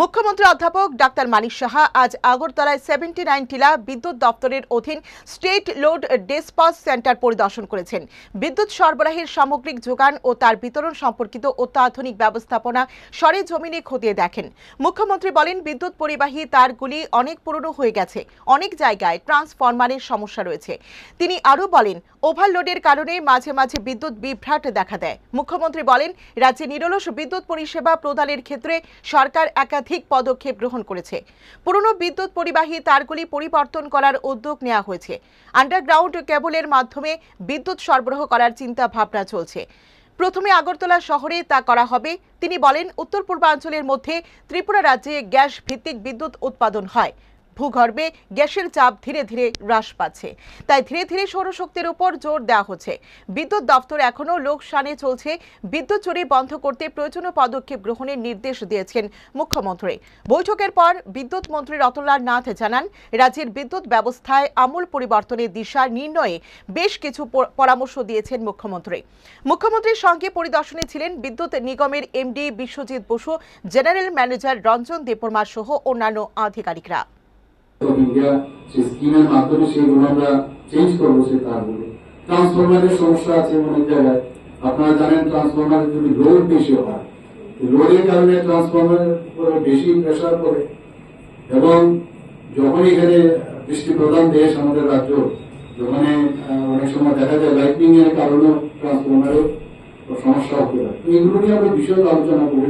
মুখ্যমন্ত্রী অধ্যাপক ডাক্তার মানিক সাহা আজ আগরতলায় সেভেন্টি নাইন টিলা বিদ্যুৎ দপ্তরের অধীন স্টেট লোড ডিসপাস সেন্টার পরিদর্শন করেছেন। বিদ্যুৎ সরবরাহের সামগ্রিক যোগান ও তার বিতরণ সম্পর্কিত অত্যাধুনিক ব্যবস্থাপনা সরে জমিনে খতিয়ে দেখেন। মুখ্যমন্ত্রী বলেন, বিদ্যুৎ পরিবাহী তারগুলি অনেক পুরনো হয়ে গেছে। অনেক জায়গায় ট্রান্সফরমারের সমস্যা রয়েছে। তিনি আরও বলেন, ওভারলোডের কারণে মাঝে মাঝে বিদ্যুৎ বিভ্রাট দেখা দেয়। মুখ্যমন্ত্রী বলেন, রাজ্যে নিরলস বিদ্যুৎ পরিষেবা প্রদানের ক্ষেত্রে সরকার একাধিক পদক্ষেপ গ্রহণ করেছে। পুরনো বিদ্যুৎ পরিবাহী তারগুলি পরিবর্তন করার উদ্যোগ নেওয়া হয়েছে। আন্ডারগ্রাউন্ড কেবলের মাধ্যমে বিদ্যুৎ সরবরাহ করার চিন্তা ভাবনা চলছে। প্রথমে আগরতলা শহরে তা করা হবে। তিনি বলেন উত্তর পূর্বাঞ্চলের মধ্যে ত্রিপুরা রাজ্যে গ্যাস ভিত্তিক বিদ্যুৎ উৎপাদন হয়। ভূগর্ভে গ্যাসের চাপ ধীরে ধীরে হ্রাস পাচ্ছে। তাই ধীরে ধীরে সৌরশক্তির উপর জোর দেওয়া হচ্ছে। বিদ্যুৎ দপ্তর এখনও লোকসানে চলছে। বিদ্যুৎ চুরি বন্ধ করতে প্রয়োজনীয় পদক্ষেপ গ্রহণের নির্দেশ দিয়েছেন মুখ্যমন্ত্রী। বৈঠকের পর বিদ্যুৎ মন্ত্রী রতনলাল নাথ জানান, রাজ্যের বিদ্যুৎ ব্যবস্থায় আমূল পরিবর্তনের দিশা নির্ণয়ে বেশ কিছু পরামর্শ দিয়েছেন মুখ্যমন্ত্রী। মুখ্যমন্ত্রীর সঙ্গে পরিদর্শনে ছিলেন বিদ্যুৎ নিগমের MD Biswajit Basu, general manager Ranjan Debbarma সহ অন্যান্য আধিকারিকরা। আপনারা জানেন ট্রান্সফরমারের যদি লোড বেশি হয় লোডের কারণে ট্রান্সফরমারের উপরে বেশি প্রেশার পড়ে। এবং যখন এখানে বৃষ্টি প্রধান দেশ আমাদের রাজ্য যেখানে অনেক সময় দেখা যায় লাইটনিং এর কারণেও ট্রান্সফরমারের সমস্যা হতে পারে। এগুলো নিয়ে আমরা বিশদ আলোচনা করি